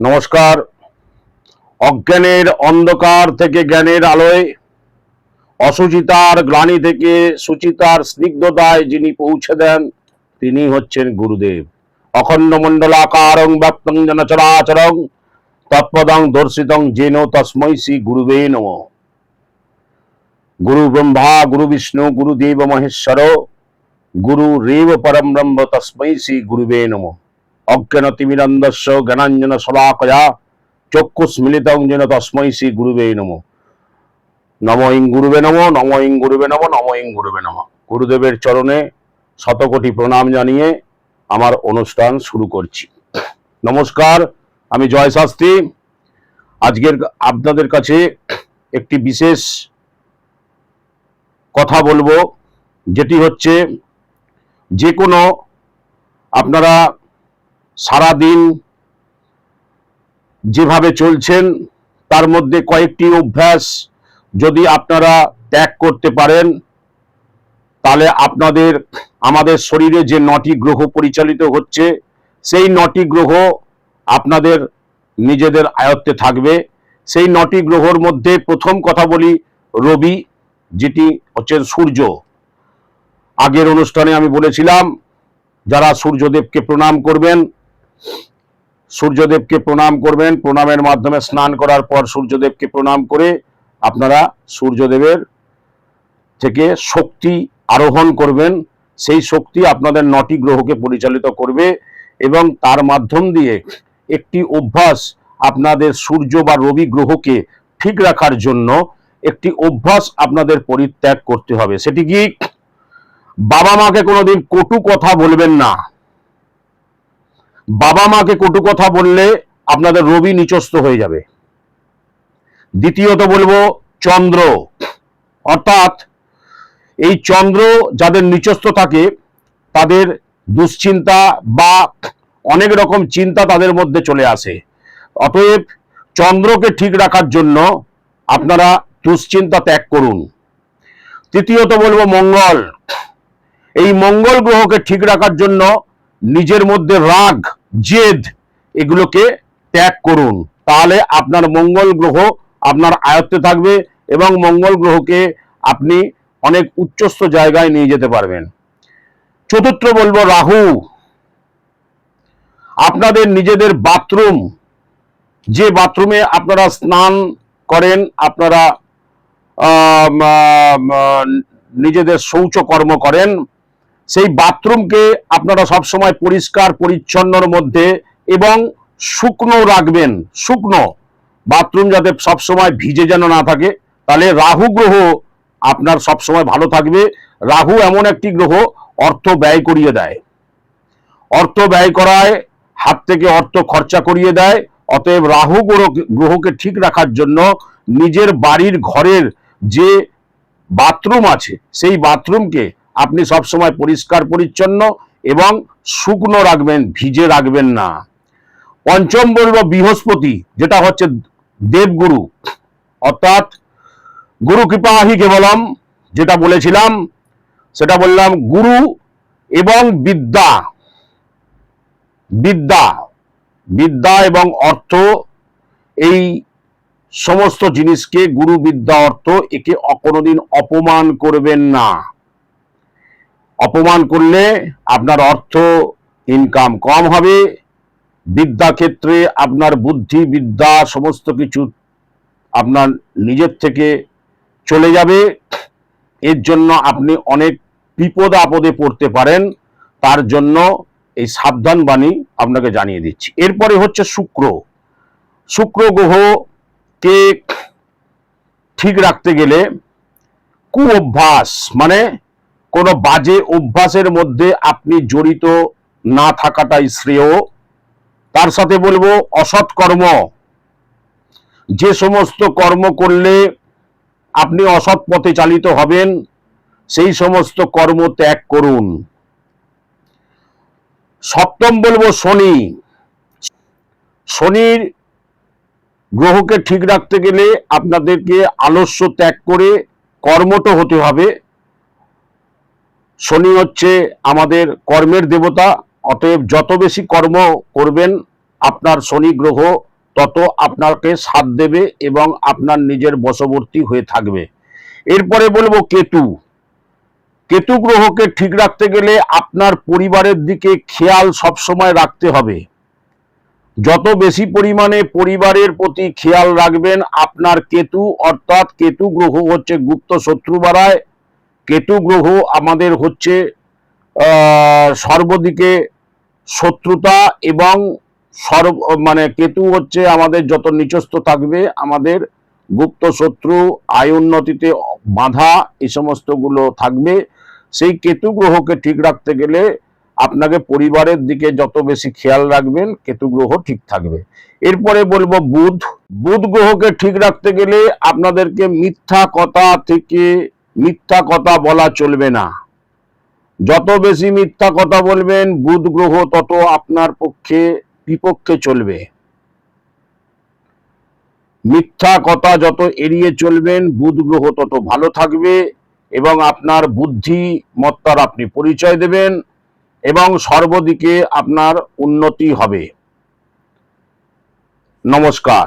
নমস্কার। অজ্ঞানের অন্ধকার থেকে জ্ঞানের আলোয় অসুচিতার গ্লানি থেকে সুচিতার স্নিগ্ধতায় যিনি পৌঁছে দেন, তিনি হচ্ছেন গুরুদেব। অখণ্ড মণ্ডলাকারং ব্যক্তং যেন চরাচরং তৎপদং দর্শিতং যেন তস্মৈ শ্রী গুরুবে নম। গুরু ব্রহ্মা, গুরু বিষ্ণু গুরুদেব মহেশ্বর, গুরু রেব পরম ব্রহ্ম তস্মৈ শ্রী গুরুবে নম। অজ্ঞানতিমিরন্দস্য জ্ঞানাঞ্জন শলাকয়া চক্ষুস্মিলিতং যেন তস্মৈ শ্রী গুরুবে নম। নম ইং গুরুবে নম নম ইং গুরুবে নম নম ইং গুরুবে নম। গুরুদেবের চরণে শতকোটি প্রণাম জানিয়ে আমার অনুষ্ঠান শুরু করছি। নমস্কার, আমি জয় শাস্ত্রী। আজকের আপনাদের কাছে একটি বিশেষ কথা বলব, যেটি হচ্ছে যে কোনো আপনারা সারাদিন যেভাবে চলছেন, তার মধ্যে কয়েকটি অভ্যাস যদি আপনারা ত্যাগ করতে পারেন, তাহলে আপনাদের, আমাদের শরীরে যে নটি গ্রহ পরিচালিত হচ্ছে, সেই নটি গ্রহ আপনাদের নিজেদের আয়ত্তে থাকবে। সেই নটি গ্রহর মধ্যে প্রথম কথা বলি রবি, যেটি হচ্ছে সূর্য। আগের অনুষ্ঠানে আমি বলেছিলাম, যারা সূর্যদেবকে প্রণাম করবেন সূর্যদেবকে প্রণাম করবেন। প্রণামের মাধ্যমে স্নান করার পর সূর্যদেবকে প্রণাম করে আপনারা সূর্যদেবের থেকে শক্তি আরোহণ করবেন। সেই শক্তি আপনাদের নটি গ্রহকে পরিচালিত করবে এবং তার মাধ্যম দিয়ে একটি অভ্যাস আপনাদের সূর্য বা রবি গ্রহকে ঠিক রাখার জন্য একটি অভ্যাস আপনাদের পরিত্যাগ করতে হবে। সেটি কি? বাবা মাকে কোনোদিন কটু কথা বলবেন না। বাবা মাকে কটু কথা বললে আপনাদের রবি নিচস্ত হয়ে যাবে। দ্বিতীয়ত বলব চন্দ্র। অর্থাৎ এই চন্দ্র যাদের নিচস্ত থাকে, তাদের দুশ্চিন্তা বা অনেক রকম চিন্তা তাদের মধ্যে চলে আসে। অতএব চন্দ্রকে ঠিক রাখার জন্য আপনারা দুশ্চিন্তা ত্যাগ করুন। তৃতীয়ত বলব মঙ্গল। এই মঙ্গল গ্রহকে ঠিক রাখার জন্য নিজের মধ্যে রাগ, জেদ এগুলোকে ত্যাগ করুন। তাহলে আপনার মঙ্গল গ্রহ আপনার আয়ত্তে থাকবে এবং মঙ্গল গ্রহকে আপনি অনেক উচ্চস্থ জায়গায় নিয়ে যেতে পারবেন। চতুর্থ বলব রাহু। আপনাদের নিজেদের বাথরুম, যে বাথরুমে আপনারা স্নান করেন, আপনারা নিজেদের শৌচকর্ম করেন সেই বাথরুমকে আপনারা সবসময় পরিষ্কার, পরিচ্ছন্নর মধ্যে এবং শুকনো রাখবেন, শুকনো বাথরুম যাতে সবসময় ভিজে যেন না থাকে। তাহলে রাহু গ্রহ আপনার সবসময় ভালো থাকবে। রাহু এমন একটি গ্রহ অর্থ ব্যয় করিয়ে দেয়। অর্থ ব্যয় করায়, হাত থেকে অর্থ খরচা করিয়ে দেয়। অতএব রাহু গ্রহ, গ্রহকে ঠিক রাখার জন্য নিজের বাড়ির ঘরের যে বাথরুম আছে, সেই বাথরুমকে আপনি সবসময় পরিষ্কার, পরিচ্ছন্ন এবং শুকনো রাখবেন, ভিজে রাখবেন না। পঞ্চম বলব বৃহস্পতি, যেটা হচ্ছে দেবগুরু। অর্থাৎ গুরু কৃপাহি কেবলম, যেটা বলেছিলাম, সেটা বললাম গুরু এবং বিদ্যা। বিদ্যা বিদ্যা এবং অর্থ, এই সমস্ত জিনিসকে গুরু বিদ্যা অর্থ একে কোনোদিন অপমান করবেন না। অপমান করলে আপনার অর্থ ইনকাম কম হবে। বিদ্যা ক্ষেত্রে আপনার বুদ্ধি, বিদ্যা সমস্ত কিছু আপনার নিজের থেকে চলে যাবে। এর জন্য আপনি অনেক বিপদ আপদে পড়তে পারেন। তার জন্য এই সাবধান বাণী আপনাকে জানিয়ে দিচ্ছি। এরপরে হচ্ছে শুক্র। শুক্র গ্রহকে ঠিক রাখতে গেলে কু অভ্যাস মানে কোনো বাজে অভ্যাসের মধ্যে আপনি জড়িত না থাকাটাই শ্রেয়। তার সাথে বলব, অসৎ কর্ম। যে সমস্ত কর্ম করলে আপনি অসৎ পথে চালিত হবেন, সেই সমস্ত কর্ম ত্যাগ করুন। সপ্তম বলব, শনি। শনির গ্রহকে ঠিক রাখতে গেলে আপনাদেরকে আলস্য ত্যাগ করে কর্মঠ হতে হবে। শনি হচ্ছে আমাদের কর্মের দেবতা, অতএব যত বেশি কর্ম করবেন, আপনার শনি গ্রহ তত আপনাকে সাথ দেবে এবং আপনার নিজের বশবর্তী হয়ে থাকবে। এরপরে বলব কেতু। কেতু গ্রহকে ঠিক রাখতে গেলে আপনার পরিবারের দিকে খেয়াল সবসময় রাখতে হবে। যত বেশি পরিমাণে পরিবারের প্রতি খেয়াল রাখবেন, আপনার কেতু অর্থাৎ কেতু গ্রহ হচ্ছে গুপ্ত শত্রু বাড়ায় কেতু গ্রহ আমাদের হচ্ছে সর্বদিকে শত্রুতা এবং সর্ব মানে কেতু হচ্ছে আমাদের যত নিচস্থ থাকবে, আমাদের গুপ্ত শত্রু, আয় উন্নতিতে বাধা এই সমস্তগুলো থাকবে। সেই কেতু গ্রহকে ঠিক রাখতে গেলে আপনাকে পরিবারের দিকে যত বেশি খেয়াল রাখবেন, কেতু গ্রহ ঠিক থাকবে। এরপরে বলব বুধ। বুধ গ্রহকে ঠিক রাখতে গেলে আপনাদেরকে মিথ্যা কথা থেকে মিথ্যা কথা বলা চলবে না। যত বেশি মিথ্যা কথা বলবেন বুধ গ্রহ তত আপনার পক্ষে বিপক্ষে চলবে। মিথ্যা কথা যত এড়িয়ে চলবেন বুধ গ্রহ তত ভালো থাকবে এবং আপনার বুদ্ধিমত্তার আপনি পরিচয় দেবেন এবং সর্বদিকে আপনার উন্নতি হবে। নমস্কার।